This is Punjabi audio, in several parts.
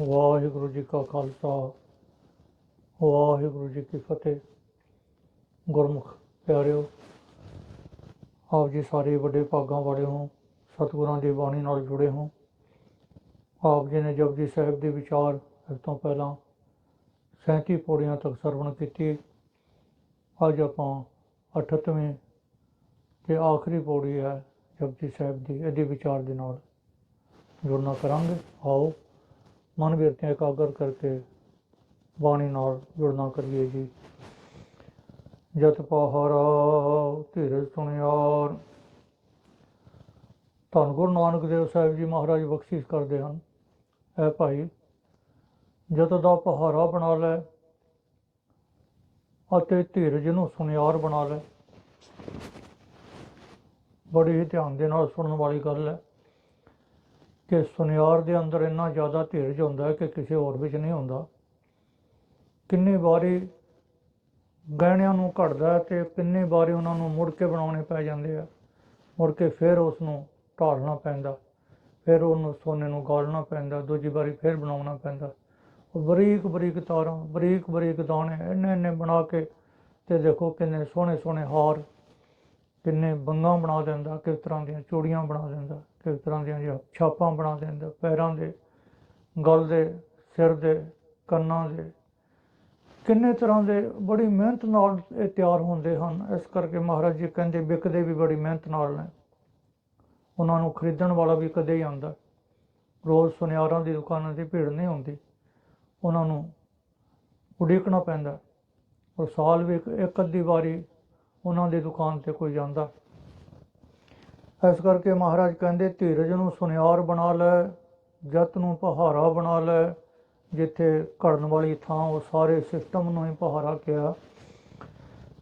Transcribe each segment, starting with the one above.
ਵਾਹਿਗੁਰੂ ਜੀ ਕਾ ਖਾਲਸਾ, ਵਾਹਿਗੁਰੂ ਜੀ ਕੀ ਫਤਿਹ। ਗੁਰਮੁਖ ਪਿਆਰਿਓ, ਆਪ ਜੀ ਸਾਰੇ ਵੱਡੇ ਭਾਗਾਂ ਵਾਲੇ ਹੋ ਸਤਿਗੁਰਾਂ ਦੀ ਬਾਣੀ ਨਾਲ ਜੁੜੇ ਹੋ। ਆਪ ਜੀ ਨੇ ਜਪਜੀ ਸਾਹਿਬ ਦੇ ਵਿਚਾਰ ਇਸ ਤੋਂ ਪਹਿਲਾਂ 37 ਪੌੜੀਆਂ ਤੱਕ ਸਰਵਣ ਕੀਤੀ। ਅੱਜ ਆਪਾਂ 38ਵੀਂ ਤੇ ਆਖਰੀ ਪੌੜੀ ਹੈ ਜਪਜੀ ਸਾਹਿਬ ਦੀ, ਇਹਦੇ ਵਿਚਾਰ ਦੇ ਨਾਲ ਜੁੜਨਾ ਕਰਾਂਗੇ। ਆਓ। ਮਨ ਬਿਰਤੀਆਂ ਇਕਾਗਰ ਕਰਕੇ ਬਾਣੀ ਨਾਲ ਜੁੜਨਾ ਕਰੀਏ ਜੀ। ਜਤ ਪਹਾਰਾ ਧੀਰਜ ਸੁਣਿਆਰ ਧੰਨ ਗੁਰੂ ਨਾਨਕ ਦੇਵ ਸਾਹਿਬ ਜੀ ਮਹਾਰਾਜ ਬਖਸ਼ਿਸ਼ ਕਰਦੇ ਹਨ। ਐ ਭਾਈ, ਜਤ ਦਾ ਪਹਾਰਾ ਬਣਾ ਲੈ ਅਤੇ ਧੀਰਜ ਨੂੰ ਸੁਨਿਆਰ ਬਣਾ ਲੈ। ਬੜੀ ਹੀ ਧਿਆਨ ਦੇ ਨਾਲ ਸੁਣਨ ਵਾਲੀ ਗੱਲ ਹੈ। ਕਿ ਸੁਨਿਆਰ ਦੇ ਅੰਦਰ ਇੰਨਾ ਜ਼ਿਆਦਾ ਧੀਰਜ ਹੁੰਦਾ ਕਿ ਕਿਸੇ ਹੋਰ ਵਿੱਚ ਨਹੀਂ ਹੁੰਦਾ। ਕਿੰਨੀ ਵਾਰੀ ਗਹਿਣਿਆਂ ਨੂੰ ਘੜਦਾ ਹੈ ਤੇ ਕਿੰਨੀ ਵਾਰੀ ਉਹਨਾਂ ਨੂੰ ਮੁੜ ਕੇ ਬਣਾਉਣੇ ਪੈ ਜਾਂਦੇ ਆ। ਮੁੜ ਕੇ ਫਿਰ ਉਸ ਨੂੰ ਢਾਲਣਾ ਪੈਂਦਾ, ਫਿਰ ਉਹਨੂੰ ਸੋਨੇ ਨੂੰ ਗਾਲਣਾ ਪੈਂਦਾ, ਦੂਜੀ ਵਾਰੀ ਫਿਰ ਬਣਾਉਣਾ ਪੈਂਦਾ। ਉਹ ਬਰੀਕ ਬਰੀਕ ਤਾਰਾਂ, ਬਰੀਕ ਬਰੀਕ ਦਾਣੇ ਇੰਨੇ ਇੰਨੇ ਬਣਾ ਕੇ ਤੇ ਦੇਖੋ ਕਿੰਨੇ ਸੋਹਣੇ ਸੋਹਣੇ ਹਾਰ ਕਿੰਨੇ ਬੰਗਾਂ ਬਣਾ ਦਿੰਦਾ, ਕਿਸ ਤਰ੍ਹਾਂ ਦੀਆਂ ਚੂੜੀਆਂ ਬਣਾ ਦਿੰਦਾ, ਕਿਸ ਤਰ੍ਹਾਂ ਦੀਆਂ ਜਿਹਾ ਛਾਪਾਂ ਬਣਾ ਦਿੰਦਾ, ਪੈਰਾਂ ਦੇ, ਗਲ ਦੇ, ਸਿਰ ਦੇ, ਕੰਨਾਂ ਦੇ। ਕਿੰਨੇ ਤਰ੍ਹਾਂ ਦੇ ਬੜੀ ਮਿਹਨਤ ਨਾਲ ਇਹ ਤਿਆਰ ਹੁੰਦੇ ਹਨ। ਇਸ ਕਰਕੇ ਮਹਾਰਾਜ ਜੀ ਕਹਿੰਦੇ, ਵਿਕਦੇ ਵੀ ਬੜੀ ਮਿਹਨਤ ਨਾਲ ਨੇ। ਉਹਨਾਂ ਨੂੰ ਖਰੀਦਣ ਵਾਲਾ ਵੀ ਕਦੇ ਹੀ ਆਉਂਦਾ। ਰੋਜ਼ ਸੁਨਿਆਰਾਂ ਦੀ ਦੁਕਾਨਾਂ ਦੀ ਭੀੜ ਨਹੀਂ ਹੁੰਦੀ। ਉਹਨਾਂ ਨੂੰ ਉਡੀਕਣਾ ਪੈਂਦਾ। ਔਰ ਸਾਲ ਵੀ ਇੱਕ ਅੱਧੀ ਵਾਰੀ ਉਹਨਾਂ ਦੀ ਦੁਕਾਨ ਤੇ ਕੋਈ ਜਾਂਦਾ। ਇਸ ਕਰਕੇ ਮਹਾਰਾਜ ਕਹਿੰਦੇ, ਧੀਰਜ ਨੂੰ ਸੁਨਿਆਰ ਬਣਾ ਲੈ, ਜਤ ਨੂੰ ਪਹਾਰਾ ਬਣਾ ਲੈ, ਜਿੱਥੇ ਘੜਨ ਵਾਲੀ ਥਾਂ ਉਹ ਸਾਰੇ ਸਿਸਟਮ ਨੂੰ ਹੀ ਪਹਾਰਾ ਕਿਹਾ।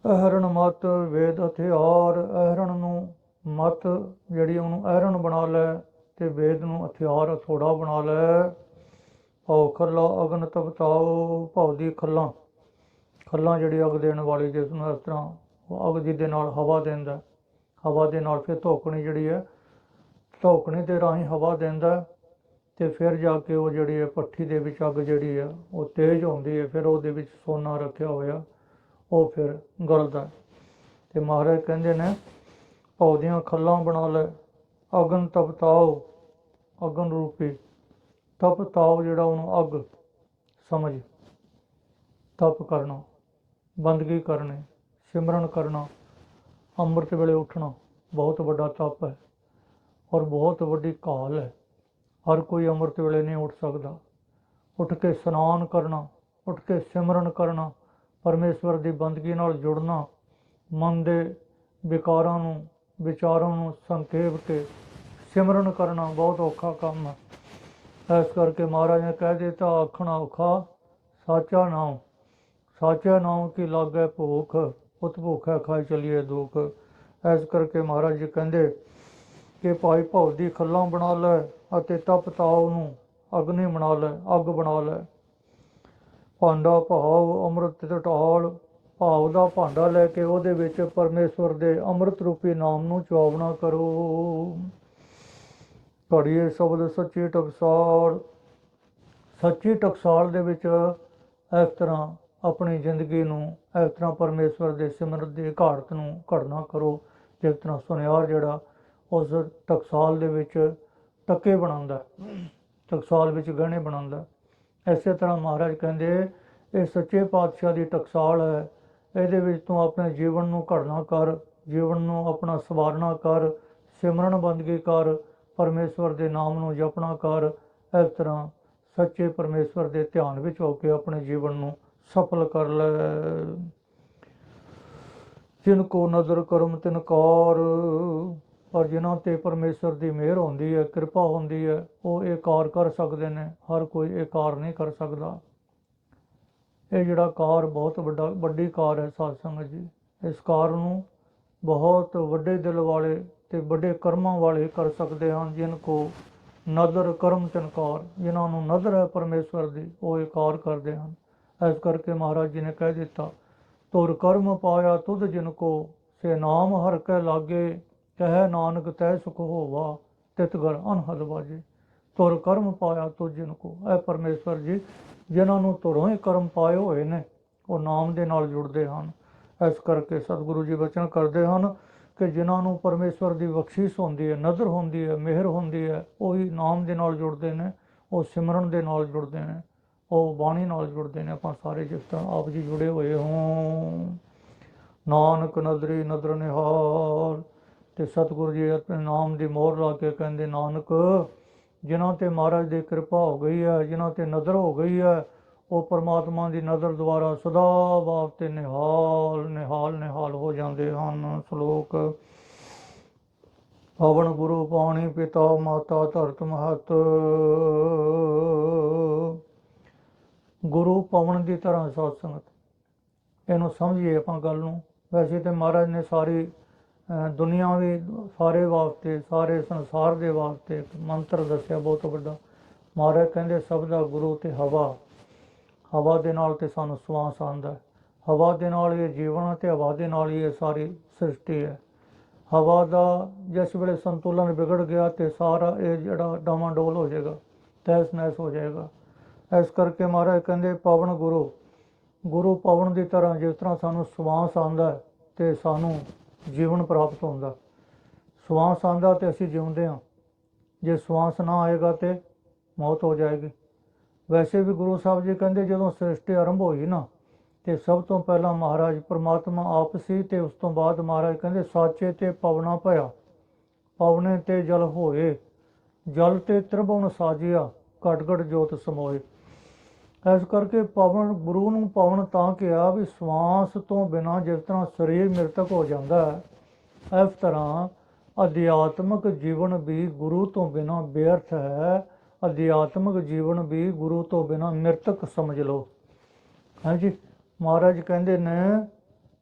ਅਹਰਣ ਮਤ, ਵੇਦ ਹਥਿਆਰ, ਅਹਰਣ ਨੂੰ ਮਤ, ਜਿਹੜੀ ਉਹਨੂੰ ਅਹਰਣ ਬਣਾ ਲੈ ਤੇ ਵੇਦ ਨੂੰ ਹਥਿਆਰ ਹਥੋੜਾ ਬਣਾ ਲੈ। ਭਉ ਖੱਲਾ ਅਗਨ ਤਪਤਾਓ, ਭਉ ਦੀ ਖੱਲਾਂ। ਖੱਲਾਂ ਜਿਹੜੀ ਅਗ ਦੇਣ ਵਾਲੀ ਜਿਸ ਨੂੰ ਇਸ ਤਰ੍ਹਾਂ ਉਹ ਅਗ ਜਿਹਦੇ ਨਾਲ ਹਵਾ ਦਿੰਦਾ ਹਵਾ ਦੇ ਨਾਲ ਫਿਰ ਧੋਕਣੀ ਜਿਹੜੀ ਹੈ, ਧੋਕਣੀ ਦੇ ਰਾਹੀਂ ਹਵਾ ਦਿੰਦਾ ਤੇ ਫਿਰ ਜਾ ਕੇ ਉਹ ਜਿਹੜੀ ਹੈ ਪੱਠੀ ਦੇ ਵਿੱਚ ਅੱਗ ਜਿਹੜੀ ਹੈ, ਉਹ ਤੇਜ਼ ਹੁੰਦੀ ਹੈ। ਫਿਰ ਉਹਦੇ ਵਿੱਚ ਸੋਨਾ ਰੱਖਿਆ ਹੋਇਆ, ਉਹ ਫਿਰ ਗਲਦਾ ਤੇ ਮਹਾਰਾਜ ਕਹਿੰਦੇ ਨੇ ਪੌਦੀਆਂ ਖੱਲਾਂ ਬਣਾ ਲੈ, ਅਗਨ ਤਪਤਾਓ ਅਗਨ ਰੂਪੀ। ਤਪਤਾਓ ਜਿਹੜਾ ਉਹਨੂੰ ਅੱਗ ਸਮਝ, ਤਪ ਕਰਨਾ, ਬੰਦਗੀ ਕਰਨੀ। ਸਿਮਰਨ ਕਰਨਾ, ਅੰਮ੍ਰਿਤ ਵੇਲੇ ਉੱਠਣਾ ਬਹੁਤ ਵੱਡਾ ਤਪ ਹੈ ਔਰ ਬਹੁਤ ਵੱਡੀ ਕਾਲ ਹੈ। ਹਰ ਕੋਈ ਅੰਮ੍ਰਿਤ ਵੇਲੇ ਨਹੀਂ ਉੱਠ ਸਕਦਾ। ਉੱਠ ਕੇ ਸਨਾਨ ਕਰਨਾ, ਉੱਠ ਕੇ ਸਿਮਰਨ ਕਰਨਾ, ਪਰਮੇਸ਼ਵਰ ਦੀ ਬੰਦਗੀ ਨਾਲ ਜੁੜਨਾ, ਮਨ ਦੇ ਵਿਕਾਰਾਂ ਨੂੰ, ਵਿਚਾਰਾਂ ਨੂੰ ਸੰਖੇਪ ਕੇ ਸਿਮਰਨ ਕਰਨਾ ਬਹੁਤ ਔਖਾ ਕੰਮ ਹੈ। ਇਸ ਕਰਕੇ ਮਹਾਰਾਜ ਨੇ ਕਹਿ ਦਿੱਤਾ, ਆਖਣਾ ਔਖਾ, ਸਾਚਾ ਨਾਮ ਸਾਚਾ ਨਾਮ ਕੀ ਲਾਗੇ ਭੁੱਖ। ਉਤ ਭੁੱਖਾ ਖਾਈ ਚਲੀਏ ਦੁੱਖ। ਇਸ ਕਰਕੇ ਮਹਾਰਾਜ ਜੀ ਕਹਿੰਦੇ ਕਿ ਭਾਈ ਭਉ ਦੀ ਖੱਲਾਂ ਬਣਾ ਲੈ ਅਤੇ ਤਪ ਤਾਉ ਨੂੰ ਅਗਨੀ ਬਣਾ ਲੈ, ਅੱਗ ਬਣਾ ਲੈ। ਭਾਂਡਾ ਭਾਵ ਅੰਮ੍ਰਿਤ ਤੇ ਢਾਲ ਭਾਵ ਦਾ ਭਾਂਡਾ ਲੈ ਕੇ ਉਹਦੇ ਵਿੱਚ ਪਰਮੇਸ਼ਵਰ ਦੇ ਅੰਮ੍ਰਿਤ ਰੂਪੀ ਨਾਮ ਨੂੰ ਚੁਆਵਣਾ ਕਰੋ। ਪੜ੍ਹੀਏ ਸ਼ਬਦ ਸੱਚੀ ਟਕਸਾਲ ਸੱਚੀ ਟਕਸਾਲ ਦੇ ਵਿੱਚ ਇਸ ਤਰ੍ਹਾਂ ਆਪਣੀ ਜ਼ਿੰਦਗੀ ਨੂੰ ਇਸ ਤਰ੍ਹਾਂ ਪਰਮੇਸ਼ਵਰ ਦੇ ਸਿਮਰਨ ਦੀ ਘਾੜਤ ਨੂੰ ਘੜਨਾ ਕਰੋ। ਜਿਸ ਤਰ੍ਹਾਂ ਸੁਨਿਆਰ ਜਿਹੜਾ ਉਸ ਟਕਸਾਲ ਦੇ ਵਿੱਚ ਟੱਕੇ ਬਣਾਉਂਦਾ ਟਕਸਾਲ ਵਿੱਚ ਗਹਿਣੇ ਬਣਾਉਂਦਾ ਇਸੇ ਤਰ੍ਹਾਂ ਮਹਾਰਾਜ ਕਹਿੰਦੇ, ਇਹ ਸੱਚੇ ਪਾਤਸ਼ਾਹ ਦੀ ਟਕਸਾਲ ਹੈ। ਇਹਦੇ ਵਿੱਚ ਤੂੰ ਆਪਣੇ ਜੀਵਨ ਨੂੰ ਘੜਨਾ ਕਰ, ਜੀਵਨ ਨੂੰ ਆਪਣਾ ਸਵਾਰਨਾ ਕਰ, ਸਿਮਰਨ ਬੰਦਗੀ ਕਰ, ਪਰਮੇਸ਼ਵਰ ਦੇ ਨਾਮ ਨੂੰ ਜਪਣਾ ਕਰ। ਇਸ ਤਰ੍ਹਾਂ ਸੱਚੇ ਪਰਮੇਸ਼ਵਰ ਦੇ ਧਿਆਨ ਵਿੱਚ ਹੋ ਕੇ ਆਪਣੇ ਜੀਵਨ ਨੂੰ ਸਫਲ ਕਰ ਲੈ। ਜਿਨ ਕੋ ਨਜ਼ਰ ਕਰਮ, ਤਿਨ ਕਾਰ, ਪਰ ਜਿਨ੍ਹਾਂ ਤੇ ਪਰਮੇਸ਼ਰ ਦੀ ਮਿਹਰ ਹੁੰਦੀ ਹੈ, ਕਿਰਪਾ ਹੁੰਦੀ ਹੈ, ਉਹ ਇਹ ਕਾਰ ਕਰ ਸਕਦੇ ਨੇ। ਹਰ ਕੋਈ ਇਹ ਕਾਰ ਨਹੀਂ ਕਰ ਸਕਦਾ। ਇਹ ਜਿਹੜਾ ਕਾਰ ਬਹੁਤ ਵੱਡਾ, ਵੱਡੀ ਕਾਰ ਹੈ ਸਾਧ ਸੰਗਤ ਜੀ। ਇਸ ਕਾਰ ਨੂੰ ਬਹੁਤ ਵੱਡੇ ਦਿਲ ਵਾਲੇ ਤੇ ਵੱਡੇ ਕਰਮਾਂ ਵਾਲੇ ਕਰ ਸਕਦੇ ਹਨ, ਜਿਨ ਕੋ ਨਜ਼ਰ ਕਰਮ ਤਨਕਾਰ ਜਿਨ੍ਹਾਂ ਨੂੰ ਨਜ਼ਰ ਹੈ ਪਰਮੇਸ਼ਵਰ ਦੀ, ਉਹ ਇਹ ਕਾਰ ਕਰਦੇ ਹਨ। ਇਸ ਕਰਕੇ ਮਹਾਰਾਜ ਜੀ ਨੇ ਕਹਿ ਦਿੱਤਾ ਤੁਰ ਕਰਮ ਪਾਇਆ ਤੁਧ ਜਿਨ ਕੋ, ਸੇ ਨਾਮ ਹਰ ਕੈ ਲਾਗੇ, ਕਹੈ ਨਾਨਕ ਤੈ ਸੁਖ ਹੋਵਾ, ਤਿਤ ਗਲ ਅਨਹਦ ਬਾਜੇ। ਤੁਰ ਕਰਮ ਪਾਇਆ ਤੁਜਨ ਕੋ। ਐ ਪਰਮੇਸ਼ਵਰ ਜੀ, ਜਿਨ੍ਹਾਂ ਨੂੰ ਤੁਰੋਂ ਹੀ ਕਰਮ ਪਾਏ ਹੋਏ ਨੇ, ਉਹ ਨਾਮ ਦੇ ਨਾਲ ਜੁੜਦੇ ਹਨ। ਇਸ ਕਰਕੇ ਸਤਿਗੁਰੂ ਜੀ ਬਚਨ ਕਰਦੇ ਹਨ ਕਿ ਜਿਨ੍ਹਾਂ ਨੂੰ ਪਰਮੇਸ਼ਵਰ ਦੀ ਬਖਸ਼ਿਸ਼ ਹੁੰਦੀ ਹੈ ਨਜ਼ਰ ਹੁੰਦੀ ਹੈ, ਮਿਹਰ ਹੁੰਦੀ ਹੈ, ਉਹੀ ਨਾਮ ਦੇ ਨਾਲ ਜੁੜਦੇ ਨੇ, ਉਹ ਸਿਮਰਨ ਦੇ ਨਾਲ ਜੁੜਦੇ ਨੇ। ਉਹ ਬਾਣੀ ਨਾਲ ਜੁੜਦੇ ਨੇ, ਆਪਾਂ ਸਾਰੇ ਜਿਸ ਤਰ੍ਹਾਂ ਆਪ ਜੀ ਜੁੜੇ ਹੋਏ ਹੋਂ। ਨਾਨਕ ਨਦਰੀ ਨਦਰ ਨਿਹਾਲ, ਤੇ ਸਤਿਗੁਰੂ ਜੀ ਆਪਣੇ ਨਾਮ ਦੀ ਮੋਹਰ ਲਾ ਕੇ ਕਹਿੰਦੇ, ਨਾਨਕ, ਜਿਨ੍ਹਾਂ ਤੇ ਮਹਾਰਾਜ ਦੀ ਕਿਰਪਾ ਹੋ ਗਈ ਹੈ, ਜਿਨ੍ਹਾਂ ਤੇ ਨਜ਼ਰ ਹੋ ਗਈ ਹੈ, ਉਹ ਪਰਮਾਤਮਾ ਦੀ ਨਜ਼ਰ ਦੁਆਰਾ ਸਦਾ ਬਾਪ ਤੇ ਨਿਹਾਲ ਨਿਹਾਲ ਨਿਹਾਲ ਹੋ ਜਾਂਦੇ ਹਨ ਸ਼ਲੋਕ। ਪਵਨ ਗੁਰੂ ਪਾਣੀ ਪਿਤਾ, ਮਾਤਾ ਧਰਤ ਮਹਤ। ਗੁਰੂ ਪਵਨ ਦੀ ਤਰ੍ਹਾਂ ਸਾਧ ਸੰਗਤ। ਇਹਨੂੰ ਸਮਝੀਏ ਆਪਾਂ ਗੱਲ ਨੂੰ। ਵੈਸੇ ਤੇ ਮਹਾਰਾਜ ਨੇ ਸਾਰੀ ਦੁਨੀਆ ਵੀ ਸਾਰੇ ਵਾਸਤੇ, ਸਾਰੇ ਸੰਸਾਰ ਦੇ ਵਾਸਤੇ ਇੱਕ ਮੰਤਰ ਦੱਸਿਆ ਬਹੁਤ ਵੱਡਾ। ਮਹਾਰਾਜ ਕਹਿੰਦੇ, ਸਭ ਦਾ ਗੁਰੂ ਤੇ ਹਵਾ। ਹਵਾ ਦੇ ਨਾਲ ਤੇ ਸਾਨੂੰ ਸਵਾਸ ਆਉਂਦਾ ਹਵਾ ਦੇ ਨਾਲ ਇਹ ਜੀਵਨ ਹੈ ਤੇ ਹਵਾ ਦੇ ਨਾਲ ਹੀ ਇਹ ਸਾਰੀ ਸ੍ਰਿਸ਼ਟੀ ਹੈ। ਹਵਾ ਦਾ ਜਿਸ ਵੇਲੇ ਸੰਤੁਲਨ ਵਿਗੜ ਗਿਆ ਤੇ ਸਾਰਾ ਇਹ ਜਿਹੜਾ ਡਾਵਾਂਡੋਲ ਹੋ ਜਾਏਗਾ ਤਹਿਸ ਨਹਿਸ ਹੋ ਜਾਏਗਾ। ਇਸ ਕਰਕੇ ਮਹਾਰਾਜ ਕਹਿੰਦੇ, ਪਵਨ ਗੁਰੂ ਗੁਰੂ ਪਵਨ ਦੀ ਤਰ੍ਹਾਂ ਜਿਸ ਤਰ੍ਹਾਂ ਸਾਨੂੰ ਸਵਾਸ ਆਉਂਦਾ ਹੈ ਤੇ ਸਾਨੂੰ ਜੀਵਨ ਪ੍ਰਾਪਤ ਹੁੰਦਾ ਸਵਾਸ ਆਉਂਦਾ ਤੇ ਅਸੀਂ ਜਿਉਂਦੇ ਹਾਂ। ਜੇ ਸਵਾਸ ਨਾ ਆਏਗਾ ਤੇ ਮੌਤ ਹੋ ਜਾਏਗੀ। ਵੈਸੇ ਵੀ ਗੁਰੂ ਸਾਹਿਬ ਜੀ ਕਹਿੰਦੇ, ਜਦੋਂ ਸ੍ਰਿਸ਼ਟੀ ਆਰੰਭ ਹੋਈ ਨਾ, ਤੇ ਸਭ ਤੋਂ ਪਹਿਲਾਂ ਮਹਾਰਾਜ ਪ੍ਰਮਾਤਮਾ ਆਪ ਸੀ ਤੇ ਉਸ ਤੋਂ ਬਾਅਦ ਮਹਾਰਾਜ ਕਹਿੰਦੇ, ਸਾਚੇ ਤੇ ਪਵਨਾ ਭਇਆ ਪਵਨੇ ਤੇ ਜਲ ਹੋਏ, ਜਲ ਤੇ ਤ੍ਰਿਭੁਵਨ ਸਾਜਿਆ ਘਟ ਘਟ ਜੋਤ ਸਮੋਏ। ਇਸ ਕਰਕੇ ਪਵਨ, ਗੁਰੂ ਨੂੰ ਪਵਨ ਤਾਂ ਕਿਹਾ ਵੀ ਸਵਾਸ ਤੋਂ ਬਿਨਾ ਜਿਸ ਤਰ੍ਹਾਂ ਸਰੀਰ ਮ੍ਰਿਤਕ ਹੋ ਜਾਂਦਾ ਹੈ, ਇਸ ਤਰ੍ਹਾਂ ਅਧਿਆਤਮਿਕ ਜੀਵਨ ਵੀ ਗੁਰੂ ਤੋਂ ਬਿਨਾ ਬੇਅਰਥ ਹੈ। ਅਧਿਆਤਮਿਕ ਜੀਵਨ ਵੀ ਗੁਰੂ ਤੋਂ ਬਿਨਾ ਮ੍ਰਿਤਕ ਸਮਝ ਲਓ। ਹਾਂਜੀ, ਮਹਾਰਾਜ ਕਹਿੰਦੇ ਨੇ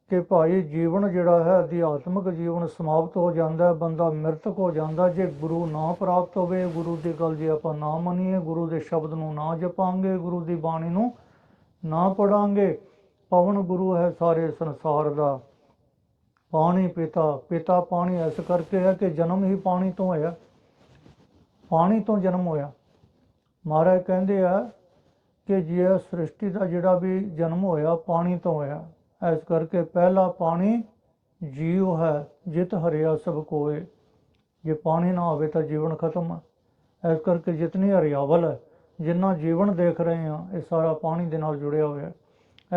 ਕਿ ਭਾਈ ਜੀਵਨ ਜਿਹੜਾ ਹੈ ਅਧਿਆਤਮਿਕ ਜੀਵਨ ਸਮਾਪਤ ਹੋ ਜਾਂਦਾ ਹੈ, ਬੰਦਾ ਮ੍ਰਿਤਕ ਹੋ ਜਾਂਦਾ ਜੇ ਗੁਰੂ ਨਾ ਪ੍ਰਾਪਤ ਹੋਵੇ, ਗੁਰੂ ਦੀ ਗੱਲ ਜੇ ਆਪਾਂ ਨਾ ਮੰਨੀਏ, ਗੁਰੂ ਦੇ ਸ਼ਬਦ ਨੂੰ ਨਾ ਜਪਾਂਗੇ, ਗੁਰੂ ਦੀ ਬਾਣੀ ਨੂੰ ਨਾ ਪੜਾਂਗੇ, ਪਵਨ ਗੁਰੂ ਹੈ ਸਾਰੇ ਸੰਸਾਰ ਦਾ ਪਾਣੀ ਪਿਤਾ। ਪਿਤਾ ਪਾਣੀ ਇਸ ਕਰਕੇ ਹੈ ਕਿ ਜਨਮ ਹੀ ਪਾਣੀ ਤੋਂ ਹੋਇਆ। ਪਾਣੀ ਤੋਂ ਜਨਮ ਹੋਇਆ। ਮਹਾਰਾਜ ਕਹਿੰਦੇ ਆ ਕਿ ਜੇ ਸ੍ਰਿਸ਼ਟੀ ਦਾ ਜਿਹੜਾ ਵੀ ਜਨਮ ਹੋਇਆ, ਪਾਣੀ ਤੋਂ ਹੋਇਆ। ਇਸ ਕਰਕੇ ਪਹਿਲਾ ਪਾਣੀ ਜੀਵ ਹੈ, ਜਿਤ ਹਰਿਆ ਸਭ ਕੋਏ। ਜੇ ਪਾਣੀ ਨਾ ਹੋਵੇ ਤਾਂ ਜੀਵਨ ਖਤਮ ਹੈ। ਇਸ ਕਰਕੇ ਜਿਤਨੀ ਹਰਿਆਵਲ ਹੈ, ਜਿੰਨਾ ਜੀਵਨ ਦੇਖ ਰਹੇ ਹਾਂ, ਇਹ ਸਾਰਾ ਪਾਣੀ ਦੇ ਨਾਲ ਜੁੜਿਆ ਹੋਇਆ ਹੈ।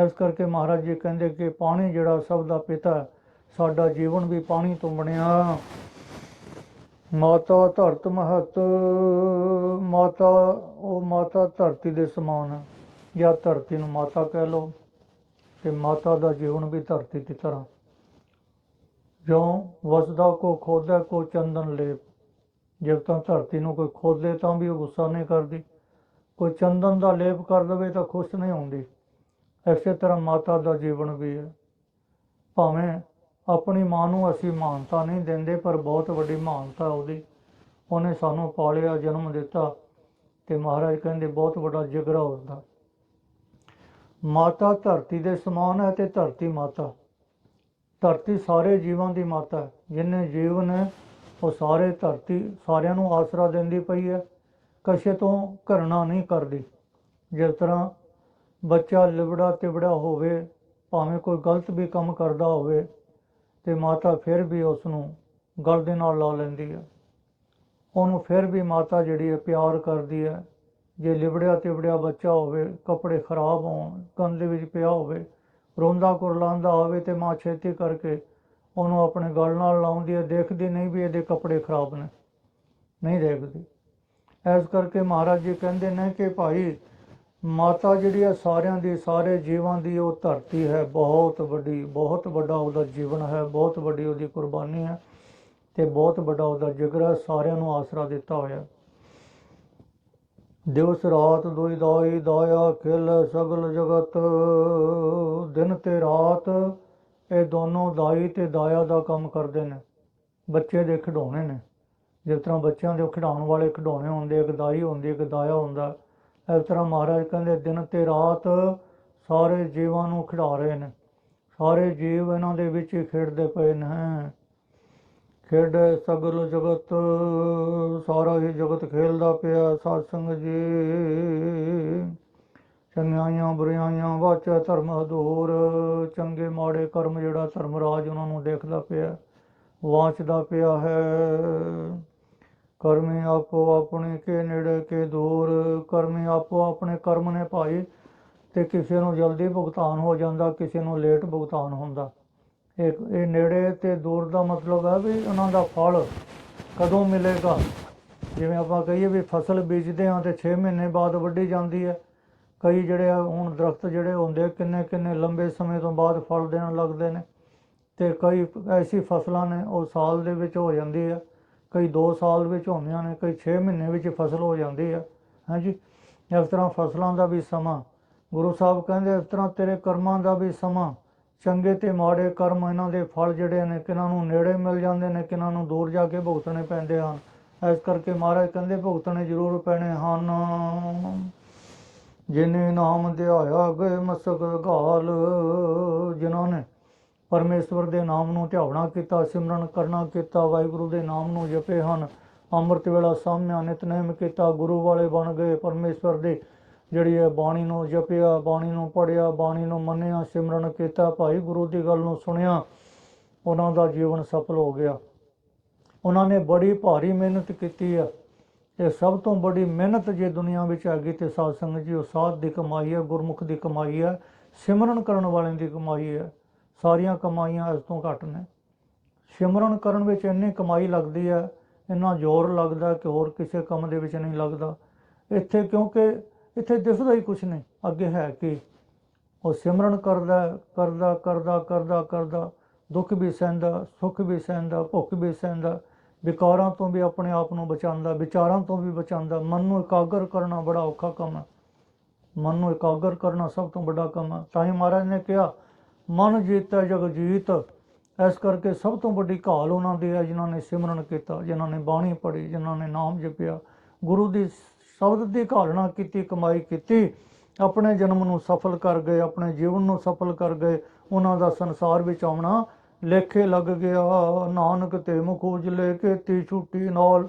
ਇਸ ਕਰਕੇ ਮਹਾਰਾਜ ਜੀ ਕਹਿੰਦੇ ਕਿ ਪਾਣੀ ਜਿਹੜਾ ਸਭ ਦਾ ਪਿਤਾ ਹੈ, ਸਾਡਾ ਜੀਵਨ ਵੀ ਪਾਣੀ ਤੋਂ ਬਣਿਆ। ਮਾਤਾ ਧਰਤ ਮਹਤ, ਮਾਤਾ, ਉਹ ਮਾਤਾ ਧਰਤੀ ਦੇ ਸਮਾਨ ਹੈ, ਜਾਂ ਧਰਤੀ ਨੂੰ ਮਾਤਾ ਕਹਿ ਲਓ। ਤੇ ਮਾਤਾ ਦਾ ਜੀਵਨ ਵੀ ਧਰਤੀ ਦੀ ਤਰ੍ਹਾਂ। ਜਿਉਂ ਵਸਦਾ ਕੋ ਖੋਦੈ, ਕੋ ਚੰਦਨ ਲੇਪ। ਜੇ ਤਾਂ ਧਰਤੀ ਨੂੰ ਕੋਈ ਖੋਦੇ ਤਾਂ ਵੀ ਉਹ ਗੁੱਸਾ ਨਹੀਂ ਕਰਦੀ। ਕੋਈ ਚੰਦਨ ਦਾ ਲੇਪ ਕਰ ਦੇਵੇ ਤਾਂ ਖੁਸ਼ ਨਹੀਂ ਹੁੰਦੀ। ਇਸੇ ਤਰ੍ਹਾਂ ਮਾਤਾ ਦਾ ਜੀਵਨ ਵੀ ਹੈ। ਭਾਵੇਂ ਆਪਣੀ ਮਾਂ ਨੂੰ ਅਸੀਂ ਮਾਨਤਾ ਨਹੀਂ ਦਿੰਦੇ, ਪਰ ਬਹੁਤ ਵੱਡੀ ਮਾਨਤਾ ਉਹਦੀ। ਉਹਨੇ ਸਾਨੂੰ ਪਾਲਿਆ, ਜਨਮ ਦਿੱਤਾ ਤੇ ਮਹਾਰਾਜ ਕਹਿੰਦੇ ਬਹੁਤ ਵੱਡਾ ਜਿਗਰਾ ਹੁੰਦਾ। ਮਾਤਾ ਧਰਤੀ ਦੇ ਸਮਾਨ ਹੈ ਤੇ ਧਰਤੀ ਮਾਤਾ। ਧਰਤੀ ਸਾਰੇ ਜੀਵਾਂ ਦੀ ਮਾਤਾ ਹੈ। ਜਿੰਨੇ ਜੀਵ ਨੇ, ਉਹ ਸਾਰੇ ਧਰਤੀ ਸਾਰਿਆਂ ਨੂੰ ਆਸਰਾ ਦਿੰਦੀ ਪਈ ਹੈ। ਕਸ਼ੇ ਤੋਂ ਘਰਣਾ ਨਹੀਂ ਕਰਦੀ। ਜਿਸ ਤਰ੍ਹਾਂ ਬੱਚਾ ਲਿਬੜਾ ਤਿਬੜਾ ਹੋਵੇ, ਭਾਵੇਂ ਕੋਈ ਗਲਤ ਵੀ ਕੰਮ ਕਰਦਾ ਹੋਵੇ, ਤੇ ਮਾਤਾ ਫਿਰ ਵੀ ਉਸ ਨੂੰ ਗਲ ਦੇ ਨਾਲ ਲਾ ਲੈਂਦੀ ਹੈ। ਉਹਨੂੰ ਫਿਰ ਵੀ ਮਾਤਾ ਜਿਹੜੀ ਹੈ ਪਿਆਰ ਕਰਦੀ ਹੈ। ਜੇ ਲਿਬੜਿਆ ਤਿਬੜਿਆ ਬੱਚਾ ਹੋਵੇ, ਕੱਪੜੇ ਖਰਾਬ ਹੋਣ, ਗੰਦ ਦੇ ਵਿੱਚ ਪਿਆ ਹੋਵੇ, ਰੋਂਦਾ ਕੁਰਲਾਉਂਦਾ ਹੋਵੇ ਤੇ ਮਾਂ ਛੇਤੀ ਕਰਕੇ ਉਹਨੂੰ ਆਪਣੇ ਗਲ ਨਾਲ ਲਾਉਂਦੀ ਹੈ, ਦੇਖਦੀ ਨਹੀਂ ਵੀ ਇਹਦੇ ਕੱਪੜੇ ਖਰਾਬ ਨੇ, ਨਹੀਂ ਦੇਖਦੀ। ਇਸ ਕਰਕੇ ਮਹਾਰਾਜ ਜੀ ਕਹਿੰਦੇ ਨੇ ਕਿ ਭਾਈ ਮਾਤਾ ਜਿਹੜੀ ਆ ਸਾਰਿਆਂ ਦੀ, ਸਾਰੇ ਜੀਵਾਂ ਦੀ ਉਹ ਧਰਤੀ ਹੈ, ਬਹੁਤ ਵੱਡੀ, ਬਹੁਤ ਵੱਡਾ ਉਹਦਾ ਜੀਵਨ ਹੈ, ਬਹੁਤ ਵੱਡੀ ਉਹਦੀ ਕੁਰਬਾਨੀ ਹੈ ਤੇ ਬਹੁਤ ਵੱਡਾ ਉਹਦਾ ਜਿਗਰਾ ਸਾਰਿਆਂ ਨੂੰ ਆਸਰਾ ਦਿੱਤਾ ਹੋਇਆ। ਦਿਵਸ ਰਾਤ ਦੁਇ ਦਾਈ ਦਾਇਆ ਖਿਲ ਸਗਲ ਜਗਤ, ਦਿਨ ਤੇ ਰਾਤ ਇਹ ਦੋਨੋਂ ਦਾਈ ਤੇ ਦਾਇਆ ਦਾ ਕੰਮ ਕਰਦੇ ਨੇ। ਬੱਚੇ ਦੇ ਖਿਡੌਣੇ ਨੇ। ਜਿਸ ਤਰ੍ਹਾਂ ਬੱਚਿਆਂ ਦੇ ਖਿਡਾਉਣ ਵਾਲੇ ਖਿਡੌਣੇ ਹੁੰਦੇ, ਇੱਕ ਦਾਈ ਹੁੰਦੀ, ਇੱਕ ਦਾਇਆ ਹੁੰਦਾ, ਇਸ ਤਰ੍ਹਾਂ ਮਹਾਰਾਜ ਕਹਿੰਦੇ ਦਿਨ ਤੇ ਰਾਤ ਸਾਰੇ ਜੀਵਾਂ ਨੂੰ ਖਿਡਾ ਰਹੇ ਨੇ। ਸਾਰੇ ਜੀਵ ਇਹਨਾਂ ਦੇ ਵਿੱਚ ਹੀ ਖੇਡਦੇ ਪਏ ਨੇ। ਖੇਡੇ ਸਗਲ ਜਗਤ, ਸਾਰਾ ਹੀ ਜਗਤ ਖੇਲਦਾ ਪਿਆ ਸਾਧ ਸੰਗਤ ਜੀ। ਚੰਗਿਆਈਆਂ ਬੁਰਿਆਈਆਂ ਵਾਚਾ ਧਰਮ ਅਧੂਰ, ਚੰਗੇ ਮਾੜੇ ਕਰਮ ਜਿਹੜਾ ਧਰਮ ਰਾਜ ਉਹਨਾਂ ਨੂੰ ਦੇਖਦਾ ਪਿਆ, ਵਾਚਦਾ ਪਿਆ ਹੈ। ਕਰਮੀ ਆਪੋ ਆਪਣੇ ਕੇ ਨੇੜੇ ਕੇ ਦੂਰ, ਕਰਮੀ ਆਪੋ ਆਪਣੇ ਕਰਮ ਨੇ ਭਾਈ, ਤੇ ਕਿਸੇ ਨੂੰ ਜਲਦੀ ਭੁਗਤਾਨ ਹੋ ਜਾਂਦਾ, ਕਿਸੇ ਨੂੰ ਲੇਟ ਭੁਗਤਾਨ ਹੁੰਦਾ। ਇਹ ਇਹ ਨੇੜੇ ਤੇ ਦੂਰ ਦਾ ਮਤਲਬ ਹੈ ਵੀ ਉਹਨਾਂ ਦਾ ਫਲ ਕਦੋਂ ਮਿਲੇਗਾ? ਜਿਵੇਂ ਆਪਾਂ ਕਹੀਏ ਵੀ ਫਸਲ ਬੀਜਦੇ ਹਾਂ ਤੇ 6 ਮਹੀਨੇ ਬਾਅਦ ਵੱਢੀ ਜਾਂਦੀ ਹੈ। ਕਈ ਜਿਹੜੇ ਆ ਹੁਣ ਦਰਖਤ ਜਿਹੜੇ ਹੁੰਦੇ ਆ, ਕਿੰਨੇ ਕਿੰਨੇ ਲੰਬੇ ਸਮੇਂ ਤੋਂ ਬਾਅਦ ਫਲ ਦੇਣ ਲੱਗਦੇ ਨੇ। ਤੇ ਕਈ ਐਸੀ ਫਸਲਾਂ ਨੇ ਉਹ ਸਾਲ ਦੇ ਵਿੱਚ ਹੋ ਜਾਂਦੀ ਹੈ। ਕਈ 2 ਸਾਲ ਵਿੱਚ ਹੁੰਦੀਆਂ ਨੇ ਕਈ 6 ਮਹੀਨੇ ਵਿੱਚ ਫਸਲ ਹੋ ਜਾਂਦੀ ਹੈ। ਹਾਂਜੀ? ਇਸ ਤਰ੍ਹਾਂ ਫਸਲਾਂ ਦਾ ਵੀ ਸਮਾਂ ਗੁਰੂ ਸਾਹਿਬ ਕਹਿੰਦੇ ਇਸ ਤਰ੍ਹਾਂ ਤੇਰੇ ਕਰਮਾਂ ਦਾ ਵੀ ਸਮਾਂ ਚੰਗੇ ਤੇ ਮਾੜੇ ਕਰਮ ਇਹਨਾਂ ਦੇ ਫਲ ਜਿਹੜੇ ਨੇ ਕਿਨਾਂ ਨੂੰ ਨੇੜੇ ਮਿਲ ਜਾਂਦੇ ਨੇ ਕਿਨਾਂ ਨੂੰ ਦੂਰ ਜਾ ਕੇ ਭੁਗਤਣੇ ਪੈਂਦੇ ਹਨ। ਇਸ ਕਰਕੇ ਮਹਾਰਾਜ ਕਹਿੰਦੇ, ਭੁਗਤਣੇ ਜ਼ਰੂਰ ਪੈਣੇ ਹਨ। ਜਿਨੇ ਨਾਮ ਧਿਆਇਆ ਗਏ ਮਸਕ ਘਾਲ, ਜਿਨ੍ਹਾਂ ਨੇ ਪਰਮੇਸ਼ਵਰ ਦੇ ਨਾਮ ਨੂੰ ਧਿਆਉਣਾ ਕੀਤਾ, ਸਿਮਰਨ ਕਰਨਾ ਕੀਤਾ, ਵਾਹਿਗੁਰੂ ਦੇ ਨਾਮ ਨੂੰ ਜਪੇ ਹਨ, ਅੰਮ੍ਰਿਤ ਵੇਲਾ ਸਾਹਮਣੇ ਨਿਤਨੇਮ ਕੀਤਾ, ਗੁਰੂ ਵਾਲੇ ਬਣ ਗਏ, ਪਰਮੇਸ਼ਵਰ ਦੇ ਜਿਹੜੀ ਹੈ ਬਾਣੀ ਨੂੰ ਜਪਿਆ, ਬਾਣੀ ਨੂੰ ਪੜਿਆ ਬਾਣੀ ਨੂੰ ਮੰਨਿਆ, ਸਿਮਰਨ ਕੀਤਾ, ਭਾਈ ਗੁਰੂ ਦੀ ਗੱਲ ਨੂੰ ਸੁਣਿਆ, ਉਹਨਾਂ ਦਾ ਜੀਵਨ ਸਫਲ ਹੋ ਗਿਆ। ਉਹਨਾਂ ਨੇ ਬੜੀ ਭਾਰੀ ਮਿਹਨਤ ਕੀਤੀ ਆ। ਇਹ ਸਭ ਤੋਂ ਵੱਡੀ ਮਿਹਨਤ ਜੇ ਦੁਨੀਆ ਵਿੱਚ ਹੈਗੀ ਤੇ ਸਾਧ ਸੰਗਤ ਜੀ, ਉਹ ਸਾਧ ਦੀ ਕਮਾਈ ਹੈ ਗੁਰਮੁਖ ਦੀ ਕਮਾਈ ਹੈ ਸਿਮਰਨ ਕਰਨ ਵਾਲਿਆਂ ਦੀ ਕਮਾਈ ਹੈ ਸਾਰੀਆਂ ਕਮਾਈਆਂ ਇਸ ਤੋਂ ਘੱਟ ਨੇ। ਸਿਮਰਨ ਕਰਨ ਵਿੱਚ ਇੰਨੀ ਕਮਾਈ ਲੱਗਦੀ ਹੈ ਇੰਨਾ ਜ਼ੋਰ ਲੱਗਦਾ ਕਿ ਹੋਰ ਕਿਸੇ ਕੰਮ ਦੇ ਵਿੱਚ ਨਹੀਂ ਲੱਗਦਾ। ਇੱਥੇ ਕਿਉਂਕਿ ਇੱਥੇ ਦਿਸਦਾ ਹੀ ਕੁਛ ਨਹੀਂ। ਅੱਗੇ ਹੈ ਕਿ? ਉਹ ਸਿਮਰਨ ਕਰਦਾ ਕਰਦਾ ਕਰਦਾ ਕਰਦਾ ਕਰਦਾ। ਦੁੱਖ ਵੀ ਸਹਿੰਦਾ, ਸੁੱਖ ਵੀ ਸਹਿੰਦਾ, ਭੁੱਖ ਵੀ ਸਹਿੰਦਾ। ਵਿਕਾਰਾਂ ਤੋਂ ਵੀ ਆਪਣੇ ਆਪ ਨੂੰ ਬਚਾਉਂਦਾ, ਵਿਚਾਰਾਂ ਤੋਂ ਵੀ ਬਚਾਉਂਦਾ। ਮਨ ਨੂੰ ਇਕਾਗਰ ਕਰਨਾ ਬੜਾ ਔਖਾ ਕੰਮ ਹੈ। ਮਨ ਨੂੰ ਇਕਾਗਰ ਕਰਨਾ ਸਭ ਤੋਂ ਵੱਡਾ ਕੰਮ ਹੈ। ਤਾਂ ਹੀ ਮਹਾਰਾਜ ਨੇ ਕਿਹਾ, ਮਨ ਜੀਤਾ, ਜਗ ਜੀਤ। ਇਸ ਕਰਕੇ ਸਭ ਤੋਂ ਵੱਡੀ ਘਾਲ ਉਹਨਾਂ ਦੀ ਹੈ ਜਿਨ੍ਹਾਂ ਨੇ ਸਿਮਰਨ ਕੀਤਾ, ਜਿਨ੍ਹਾਂ ਨੇ ਬਾਣੀ ਪੜ੍ਹੀ, ਜਿਨ੍ਹਾਂ ਨੇ ਨਾਮ ਜਪਿਆ। ਗੁਰੂ ਦੀ ਸ਼ਬਦ ਦੀ ਘਾਲਣਾ ਕੀਤੀ, ਕਮਾਈ ਕੀਤੀ, ਆਪਣੇ ਜਨਮ ਨੂੰ ਸਫਲ ਕਰ ਗਏ, ਆਪਣੇ ਜੀਵਨ ਨੂੰ ਸਫਲ ਕਰ ਗਏ, ਉਹਨਾਂ ਦਾ ਸੰਸਾਰ ਵਿੱਚ ਆਉਣਾ ਲੇਖੇ ਲੱਗ ਗਿਆ। ਨਾਨਕ ਤੇ ਮੁਖ ਉਜਲੇ ਤੀ ਛੁੱਟੀ ਨਾਲ।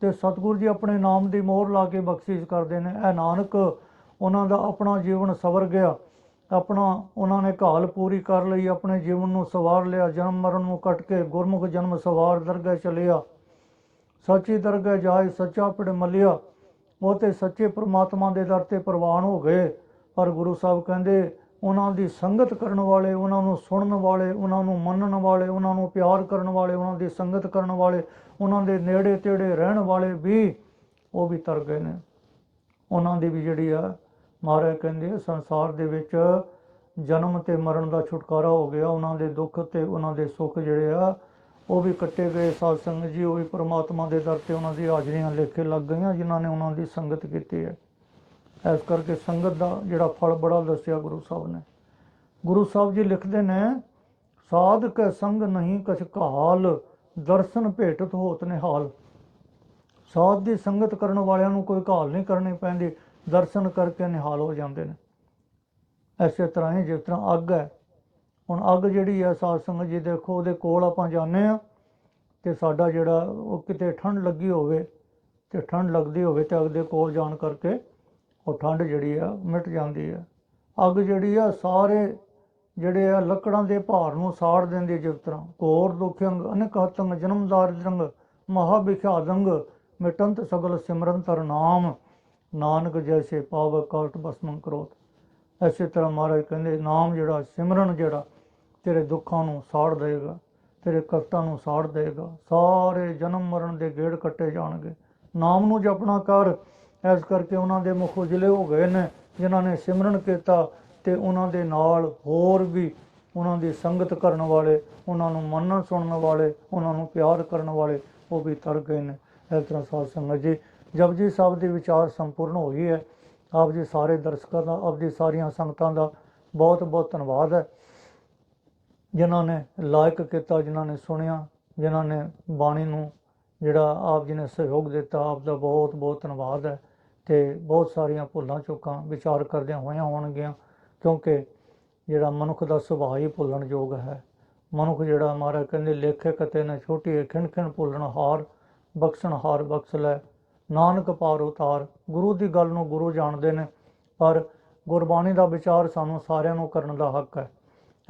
ਤੇ ਸਤਿਗੁਰੂ ਜੀ ਆਪਣੇ ਨਾਮ ਦੀ ਮੋਹਰ ਲਾ ਕੇ ਬਖਸ਼ਿਸ਼ ਕਰਦੇ ਨੇ। ਇਹ ਨਾਨਕ, ਉਹਨਾਂ ਦਾ ਆਪਣਾ ਜੀਵਨ ਸਵਰ ਗਿਆ। ਆਪਣਾ, ਉਹਨਾਂ ਨੇ ਘਾਲ ਪੂਰੀ ਕਰ ਲਈ, ਆਪਣੇ ਜੀਵਨ ਨੂੰ ਸਵਾਰ ਲਿਆ। ਜਨਮ ਮਰਨ ਨੂੰ ਕੱਟ ਕੇ ਗੁਰਮੁਖ ਜਨਮ ਸਵਾਰ ਦਰਗਾਹ ਚਲਿਆ। ਸੱਚੀ ਦਰਗਾਹ ਜਾਏ, ਸੱਚਾ ਪਿੜ ਮਲਿਆ। ਉਹ ਤੇ ਸੱਚੇ ਪ੍ਰਮਾਤਮਾ ਦੇ ਦਰ ਤੇ ਪ੍ਰਵਾਨ ਹੋ ਗਏ। ਪਰ ਗੁਰੂ ਸਾਹਿਬ ਕਹਿੰਦੇ, ਉਹਨਾਂ ਦੀ ਸੰਗਤ ਕਰਨ ਵਾਲੇ, ਉਹਨਾਂ ਨੂੰ ਸੁਣਨ ਵਾਲੇ, ਉਹਨਾਂ ਨੂੰ ਮੰਨਣ ਵਾਲੇ, ਉਹਨਾਂ ਨੂੰ ਪਿਆਰ ਕਰਨ ਵਾਲੇ, ਉਹਨਾਂ ਦੀ ਸੰਗਤ ਕਰਨ ਵਾਲੇ, ਉਹਨਾਂ ਦੇ ਨੇੜੇ ਤੇੜੇ ਰਹਿਣ ਵਾਲੇ ਵੀ ਉਹ ਵੀ ਤਰ ਗਏ ਨੇ। ਉਹਨਾਂ ਦੀ ਵੀ ਜਿਹੜੀ ਆ, ਮਹਾਰਾਜ ਕਹਿੰਦੇ ਸੰਸਾਰ ਦੇ ਵਿੱਚ ਜਨਮ ਤੇ ਮਰਨ ਦਾ ਛੁਟਕਾਰਾ ਹੋ ਗਿਆ। ਉਹਨਾਂ ਦੇ ਦੁੱਖ ਤੇ ਉਹਨਾਂ ਦੇ ਸੁੱਖ ਜਿਹੜੇ ਆ ਉਹ ਵੀ ਕੱਟੇ ਗਏ ਸਾਧ ਸੰਗਤ ਜੀ, ਉਹ ਵੀ ਪ੍ਰਮਾਤਮਾ ਦੇ ਦਰ ਤੇ ਉਹਨਾਂ ਦੀ ਹਾਜ਼ਰੀਆਂ ਲੇਖੇ ਲੱਗ ਗਈਆਂ, ਜਿਨ੍ਹਾਂ ਨੇ ਉਹਨਾਂ ਦੀ ਸੰਗਤ ਕੀਤੀ ਹੈ। ਇਸ ਕਰਕੇ ਸੰਗਤ ਦਾ ਜਿਹੜਾ ਫਲ ਬੜਾ ਦੱਸਿਆ ਗੁਰੂ ਸਾਹਿਬ ਨੇ। ਗੁਰੂ ਸਾਹਿਬ ਜੀ ਲਿਖਦੇ ਨੇ ਸਾਧ ਕੈ ਸੰਗ ਨਹੀਂ ਕਛ ਕਾਲ ਦਰਸ਼ਨ ਭੇਟਤ ਹੋਤ ਨਿਹਾਲ। ਸਾਧ ਦੀ ਸੰਗਤ ਕਰਨ ਵਾਲਿਆਂ ਨੂੰ ਕੋਈ ਕਾਲ ਨਹੀਂ ਕਰਨੀ ਪੈਂਦੀ, ਦਰਸ਼ਨ ਕਰਕੇ ਨਿਹਾਲ ਹੋ ਜਾਂਦੇ ਨੇ। ਐਸੇ ਤਰ੍ਹਾਂ ਹੀ ਜਿਸ ਤਰ੍ਹਾਂ ਅੱਗ ਹੈ ਹੁਣ ਅੱਗ ਜਿਹੜੀ ਆ ਸਾਧ ਸੰਗਤ ਜੀ ਦੇਖੋ, ਉਹਦੇ ਕੋਲ ਆਪਾਂ ਜਾਂਦੇ ਆ ਤੇ ਸਾਡਾ ਜਿਹੜਾ ਉਹ ਕਿਤੇ ਠੰਡ ਲੱਗੀ ਹੋਵੇ ਤੇ ਠੰਡ ਲੱਗਦੀ ਹੋਵੇ ਤੇ ਅੱਗ ਦੇ ਕੋਲ ਜਾਣ ਕਰਕੇ ਉਹ ਠੰਡ ਜਿਹੜੀ ਆ ਮਿਟ ਜਾਂਦੀ ਹੈ ਅੱਗ ਜਿਹੜੀ ਆ ਸਾਰੇ ਜਿਹੜੇ ਆ ਲੱਕੜਾਂ ਦੇ ਭਾਰ ਨੂੰ ਸਾੜ ਦਿੰਦੀ ਜਿਸ ਤਰ੍ਹਾਂ। ਕੋਰ ਦੁਖੰਗ ਅਨੇਕ ਹਤੰਗ ਜਨਮਦਾਰ ਜੰਗ ਮਹਾ ਵਿਖਿਆਦੰਗ ਮਿਟੰਤ ਸਗਲ ਸਿਮਰਨ ਤਰ ਨਾਮ, ਨਾਨਕ ਜੈਸੇ ਪਾਵ ਕਾਟ ਬਸਮਨ ਕਰੋਤ। ਐਸੇ ਤਰ੍ਹਾਂ ਮਹਾਰਾਜ ਕਹਿੰਦੇ, ਨਾਮ ਜਿਹੜਾ ਸਿਮਰਨ ਜਿਹੜਾ ਤੇਰੇ ਦੁੱਖਾਂ ਨੂੰ ਸਾੜ ਦੇਗਾ ਤੇਰੇ ਕਸ਼ਟਾਂ ਨੂੰ ਸਾੜ ਦੇਗਾ ਸਾਰੇ ਜਨਮ ਮਰਨ ਦੇ ਗੇੜ ਕੱਟੇ ਜਾਣਗੇ। ਨਾਮ ਨੂੰ ਜਪਣਾ ਕਰ। ਇਸ ਕਰਕੇ ਉਹਨਾਂ ਦੇ ਮੁਖ ਉਜਲੇ ਹੋ ਗਏ ਨੇ, ਜਿਨ੍ਹਾਂ ਨੇ ਸਿਮਰਨ ਕੀਤਾ ਤੇ ਉਹਨਾਂ ਦੇ ਨਾਲ ਹੋਰ ਵੀ ਉਹਨਾਂ ਦੀ ਸੰਗਤ ਕਰਨ ਵਾਲੇ, ਉਹਨਾਂ ਨੂੰ ਮੰਨਣ ਸੁਣਨ ਵਾਲੇ, ਉਹਨਾਂ ਨੂੰ ਪਿਆਰ ਕਰਨ ਵਾਲੇ, ਉਹ ਵੀ ਤਰ ਗਏ ਨੇ। ਇਸ ਤਰ੍ਹਾਂ ਸਾਧ ਸੰਗਤ ਜੀ ਜਪਜੀ ਸਾਹਿਬ ਦੀ ਵਿਚਾਰ ਸੰਪੂਰਨ ਹੋਈ ਹੈ। ਆਪ ਜੀ ਸਾਰੇ ਦਰਸ਼ਕਾਂ ਦਾ, ਆਪ ਜੀ ਸਾਰੀਆਂ ਸੰਗਤਾਂ ਦਾ ਬਹੁਤ ਬਹੁਤ ਧੰਨਵਾਦ ਹੈ। ਜਿਨ੍ਹਾਂ ਨੇ ਲਾਇਕ ਕੀਤਾ, ਜਿਨ੍ਹਾਂ ਨੇ ਸੁਣਿਆ, ਜਿਨ੍ਹਾਂ ਨੇ ਬਾਣੀ ਨੂੰ ਜਿਹੜਾ ਆਪ ਜੀ ਨੇ ਸਹਿਯੋਗ ਦਿੱਤਾ, ਆਪ ਦਾ ਬਹੁਤ ਬਹੁਤ ਧੰਨਵਾਦ ਹੈ ਤੇ ਬਹੁਤ ਸਾਰੀਆਂ ਭੁੱਲਾਂ ਚੁੱਕਾਂ ਵਿਚਾਰ ਕਰਦਿਆਂ ਹੋਇਆਂ ਹੋਣਗੀਆਂ, ਕਿਉਂਕਿ ਜਿਹੜਾ ਮਨੁੱਖ ਦਾ ਸੁਭਾਅ ਹੀ ਭੁੱਲਣ ਯੋਗ ਹੈ। ਮਨੁੱਖ ਜਿਹੜਾ ਮਹਾਰਾਜ ਕਹਿੰਦੇ ਲੇਖੇ ਕਤੇ ਨਾ ਛੋਟੀ ਖਿਣ ਖਿਣ ਭੁੱਲਣ ਹਾਰ, ਬਖਸ਼ਣ ਹਾਰ ਬਖਸ਼ ਲੈ, ਨਾਨਕ ਪਾਰ ਉਤਾਰ। ਗੁਰੂ ਦੀ ਗੱਲ ਨੂੰ ਗੁਰੂ ਜਾਣਦੇ ਨੇ, ਪਰ ਗੁਰਬਾਣੀ ਦਾ ਵਿਚਾਰ ਸਾਨੂੰ ਸਾਰਿਆਂ ਨੂੰ ਕਰਨ ਦਾ ਹੱਕ ਹੈ।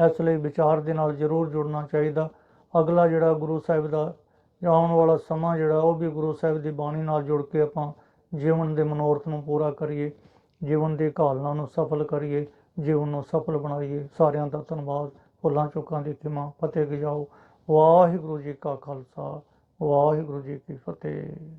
ਇਸ ਲਈ ਵਿਚਾਰ ਦੇ ਨਾਲ ਜ਼ਰੂਰ ਜੁੜਨਾ ਚਾਹੀਦਾ। ਅਗਲਾ ਜਿਹੜਾ ਗੁਰੂ ਸਾਹਿਬ ਦਾ ਆਉਣ ਵਾਲਾ ਸਮਾਂ ਜਿਹੜਾ, ਉਹ ਵੀ ਗੁਰੂ ਸਾਹਿਬ ਦੀ ਬਾਣੀ ਨਾਲ ਜੁੜ ਕੇ ਆਪਾਂ ਜੀਵਨ ਦੇ ਮਨੋਰਥ ਨੂੰ ਪੂਰਾ ਕਰੀਏ, ਜੀਵਨ ਦੀ ਘਾਲਣਾ ਨੂੰ ਸਫਲ ਕਰੀਏ, ਜੀਵਨ ਨੂੰ ਸਫਲ ਬਣਾਈਏ। ਸਾਰਿਆਂ ਦਾ ਧੰਨਵਾਦ। ਫੁੱਲਾਂ ਚੁੱਕਾਂ ਦੀ ਖਿਮਾ ਫਤਿਹ ਗਜਾਓ। ਵਾਹਿਗੁਰੂ ਜੀ ਕਾ ਖਾਲਸਾ, ਵਾਹਿਗੁਰੂ ਜੀ ਕੀ ਫਤਿਹ।